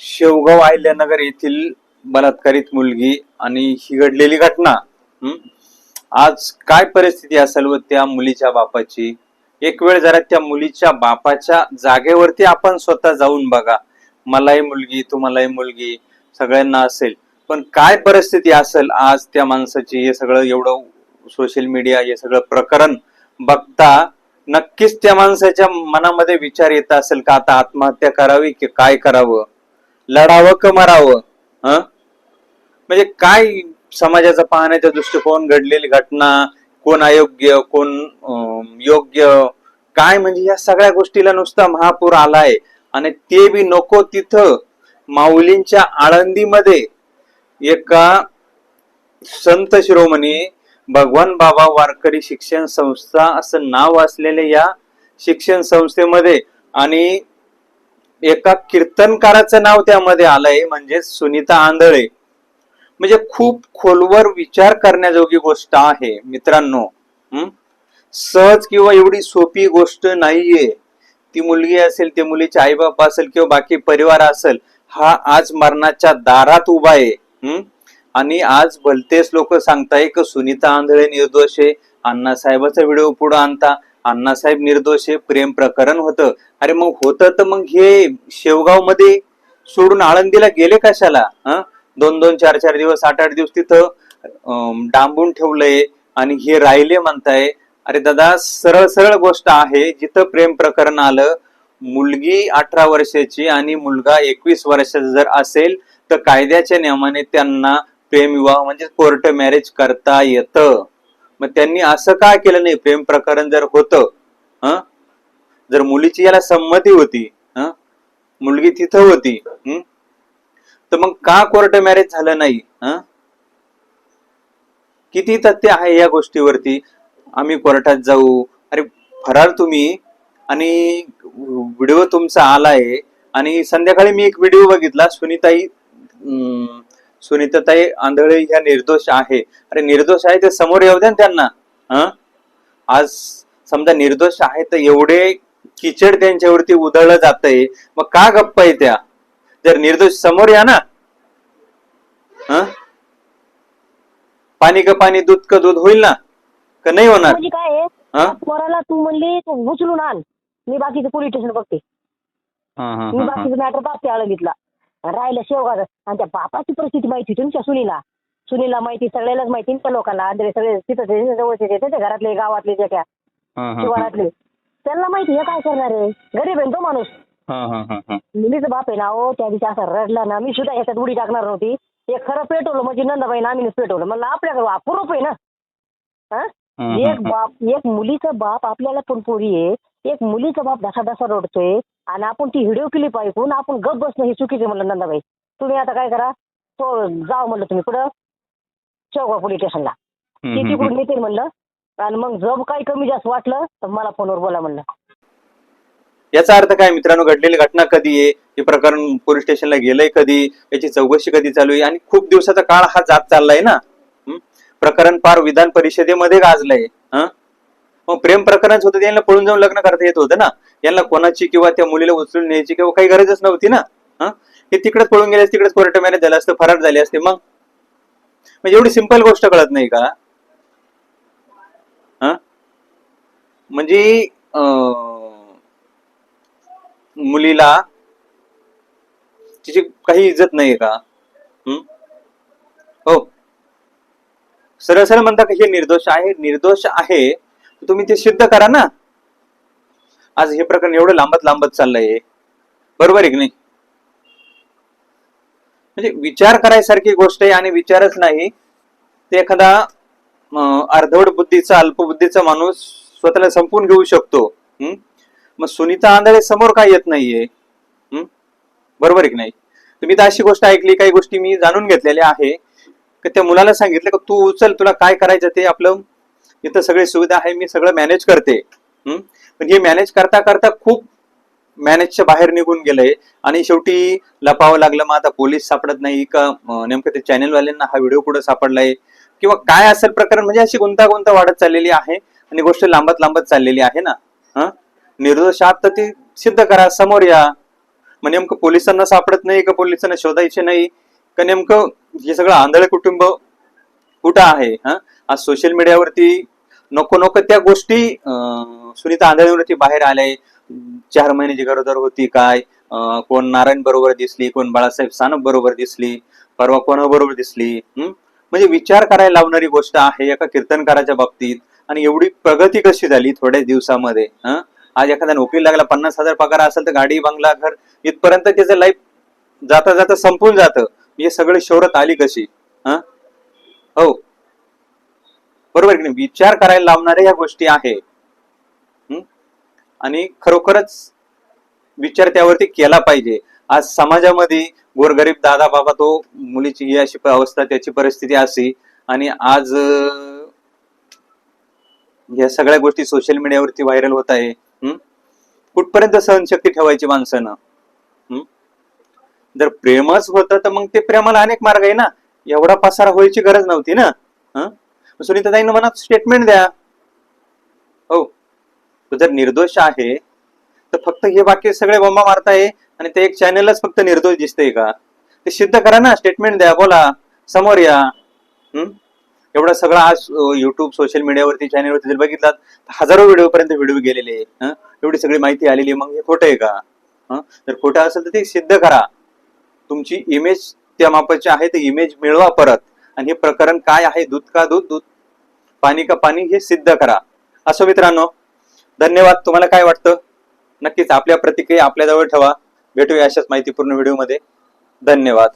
शेवगाव अहिल्यानगर येथील बलात्कारित मुलगी आणि ही घडलेली घटना आज काय परिस्थिती असेल व त्या मुलीच्या बापाची? एक वेळ जरा त्या मुलीच्या बापाच्या जागेवरती आपण स्वतः जाऊन बघा. मलाही मुलगी तुम्हालाही मुलगी सगळ्यांना असेल. पण काय परिस्थिती असेल आज त्या माणसाची? हे सगळं एवढं सोशल मीडिया हे सगळं प्रकरण बघता नक्कीच त्या माणसाच्या मनामध्ये विचार येत असेल का आता आत्महत्या करावी की काय करावं? लढावं का मरावं हं? म्हणजे काय समाजाचा पाहण्याचा दृष्टिकोन घडलेली घटना कोण अयोग्य कोण अं, योग्य काय म्हणजे या सगळ्या गोष्टीला नुसता महापूर आलाय आणि ते बी नको तिथं माऊलींच्या आळंदीमध्ये एका संत शिरोमणी भगवान बाबा वारकरी शिक्षण संस्था असं नाव असलेल्या या शिक्षण संस्थेमध्ये आणि एका कीर्तनकाराचं नाव त्यामध्ये आलंय म्हणजे सुनीता आंधळे. म्हणजे खूप खोलवर विचार करण्याजोगी गोष्ट आहे मित्रांनो. हम्म सहज किंवा एवढी सोपी गोष्ट नाहीये. ती मुलगी असेल ती मुलीचे आई बाप असेल किंवा बाकी परिवार असेल हा आज मरणाच्या दारात उभा आहे. हम्म आणि आज भलतेच लोक सांगताय की सुनीता आंधळे निर्दोष आहे. अण्णासाहेबाचा व्हिडिओ पुढे आणता. अण्णासाहेब निर्दोष हे प्रेम प्रकरण होतं. अरे मग होतं तर मग हे शेवगावमध्ये सोडून आळंदीला गेले कशाला? दोन दोन चार चार दिवस आठ आठ दिवस तिथं डांबून ठेवलंय आणि हे राहिले म्हणताय. अरे दादा सरळ सरळ गोष्ट आहे. जिथं प्रेम प्रकरण आलं मुलगी अठरा वर्षाची आणि मुलगा एकवीस वर्षाचा जर असेल तर कायद्याच्या नियमाने त्यांना प्रेम विवाह म्हणजे कोर्ट मॅरेज करता येतं. मग त्यांनी असं का केलं नाही? प्रेम प्रकरण जर होतं जर मुलीची याला संमती होती मुलगी तिथं होती तर मग का कोर्ट मॅरेज झालं नाही किती तथ्य आहे या गोष्टीवरती? आम्ही कोर्टात जाऊ. अरे फरार तुम्ही. आणि व्हिडिओ तुमचा आलाय. आणि संध्याकाळी मी एक व्हिडिओ बघितला सुनीताई सुनीताताई आंधळे ह्या निर्दोष आहे. अरे निर्दोष आहे ते समोर येऊ द्या त्यांना. हं? आज समजा निर्दोष आहे तर एवढे किचड त्यांच्यावरती उधळलं जातंय. मग का गप्पा आहे त्या? जर निर्दोष समोर या ना. हं? पाणी का पाणी दूध का दूध होईल ना? का नाही होणार? म्हणजे काय आहे? पोराला तू म्हणली तू उचलून आण. मी बाकीचं पोलीस स्टेशन बघते. हं, हं, मी हं, हं. बाकीचं मॅटर बघते आळंदीतला. राहिलं शेवगाव आणि त्या बापाची परिस्थिती माहिती होती तुमच्या सुनीला. सुनीला माहिती सगळ्यालाच माहिती त्या लोकांना. आंधळे सगळे तिथं जवळचे ते त्याच्या घरातले गावातले जे हं, हं, हं. शिवारातले. त्यांना माहिती हे काय करणार आहे? गरीब आहे ना तो माणूस. हं, हं, हं, हं. मुलीचा बाप आहे ना हो त्या दिवशी असा रडला ना. मी सुद्धा ह्याच्यात उडी टाकणार नव्हती. एक खरं पेटवलं म्हणजे नंदाबाई आम्हीच पेटवलं. म्हणलं आपल्याकडे अपूर्व आहे ना. हा? हं, एक हं, हं. बाप एक मुलीचा बाप आपल्याला पण पोरी आहे. एक मुलीचा बाप ढसा रडतोय. आणि आपण ती व्हिडिओ क्लिप ऐकून आपण गप बसणं हे चुकीचं म्हणलं नंदाबाई. तुम्ही आता काय करा तो जाव म्हणलं तुम्ही कुठं शेवगाव पोलीस स्टेशनला. ती तिकडून. येतील म्हणलं. आणि मग जब काही कमी जास्त वाटलं तर मला फोनवर बोला म्हणलं. याचा अर्थ काय मित्रांनो घडलेली घटना कधी आहे? हे प्रकरण पोलीस स्टेशनला गेलंय कधी? याची चौकशी कधी चालू आहे? आणि खूप दिवसाचा काळ हा जात चाललाय ना? प्रकरण पार विधान परिषदेमध्ये गाजलंय. हं? मग प्रेम प्रकरणच होतं यांना पळून जाऊन लग्न करता येत होतं ना. यांना कोणाची किंवा त्या मुलीला उचलून न्यायची किंवा काही गरजच नव्हती ना. हे? तिकडेच पळून गेले तिकडेच कोर्ट मॅरेज झालं असतं फरार झाले असते मग? म्हणजे एवढी सिंपल गोष्ट कळत नाही का? हा? म्हणजे मुलीला तिची काही इज्जत नाहीये का? हो. सरळ सरळ म्हणता का हे निर्दोष आहे निर्दोष आहे. तुम्ही ते सिद्ध करा ना. आज हे प्रकरण एवढं लांबत लांबत चाललंय बरोबर आहे की नाही? म्हणजे विचार करायसारखी गोष्ट आहे आणि विचारच नाही. ते एखादा अर्धवट बुद्धीचा अल्पबुद्धीचा माणूस स्वतःला संपून घेऊ शकतो. हम्म मग सुनीता आंधळे समोर काय येत नाहीये? हम्म बरोबर आहे की नाही? तुम्ही तर अशी गोष्ट ऐकली काही गोष्टी मी जाणून घेतलेल्या आहे. की त्या मुलाला सांगितलं की तू उचल तुला काय करायचं ते आपलं? इथं सगळी सुविधा आहे मी सगळं मॅनेज करते. पण हे मॅनेज करता करता खूप मॅनेजच्या बाहेर निघून गेलंय आणि शेवटी लपावं लागलं मग आता पोलीस सापडत नाही का? नेमकं ते चॅनेलवाल्यांना हा व्हिडिओ कुठं सापडलाय? किंवा काय असेल प्रकरण? म्हणजे अशी गुंतागुंत वाढत चाललेली आहे आणि गोष्ट लांबत लांबत चाललेली आहे ना? हा? निर्दोष आहात तर ती सिद्ध करा समोर या. मग नेमकं पोलिसांना सापडत नाही का? पोलिसांना शोधायचे नाही? का नेमकं हे सगळं आंधळे कुटुंब कुठं आहे हा? आज सोशल मीडियावरती नको नको त्या गोष्टी सुनीता आंधळेवरती बाहेर आल्या. चार महिन्याची गरोदर होती काय कोण नारायण बरोबर दिसली कोण बाळासाहेब सानप बरोबर दिसली परवा कोणाबरोबर दिसली म्हणजे विचार करायला लावणारी गोष्ट आहे एका कीर्तनकाराच्या बाबतीत आणि एवढी प्रगती कशी झाली थोड्या दिवसामध्ये आज एखादा नोकरी लागला पन्नास हजार पगार असेल तर गाडी बंगला घर इथपर्यंत त्याचं लाईफ जाता जाता संपून जातं. हे सगळी शौरत आली कशी हं? हो. बरोबर की नाही? विचार करायला लावणाऱ्या ह्या गोष्टी आहे. आणि खरोखरच विचार त्यावरती केला पाहिजे. आज समाजामध्ये गोरगरीब दादा बाबा तो मुलीची ही अशी अवस्था त्याची परिस्थिती अशी आणि आज या सगळ्या गोष्टी सोशल मीडियावरती व्हायरल होत आहे. कुठपर्यंत सहनशक्ती ठेवायची माणसानं? जर प्रेमच होतं तर मग ते प्रेमाला अनेक मार्ग आहे ना. एवढा पसारा व्हायची गरज नव्हती ना? हं? सुनीताताईनं मनात स्टेटमेंट द्या. हो. तू जर निर्दोष आहे तर फक्त हे वाक्य सगळे बॉम्बा मारताय आणि ते एक चॅनलच फक्त निर्दोष दिसतंय का? ते सिद्ध करा ना स्टेटमेंट द्या बोला. समोर या. हम्म एवढा सगळा आज युट्यूब सोशल मीडियावरती चॅनलवरती जर बघितलात हजारो व्हिडिओ पर्यंत व्हिडिओ गेलेले एवढी सगळी माहिती आलेली मग हे खोटं आहे का? जर खोटं असेल तर ते सिद्ध करा. तुमची इमेज त्या मापाची आहे ते इमेज मिळवा परत. आणि हे प्रकरण काय आहे? दूध का दूध? दूध पाणी का पाणी? हे सिद्ध करा. असो मित्रांनो धन्यवाद. तुम्हाला काय वाटतं? नक्कीच आपल्या प्रतिक्रिया आपल्याजवळ ठेवा. भेटूया अशाच माहितीपूर्ण व्हिडिओमध्ये धन्यवाद.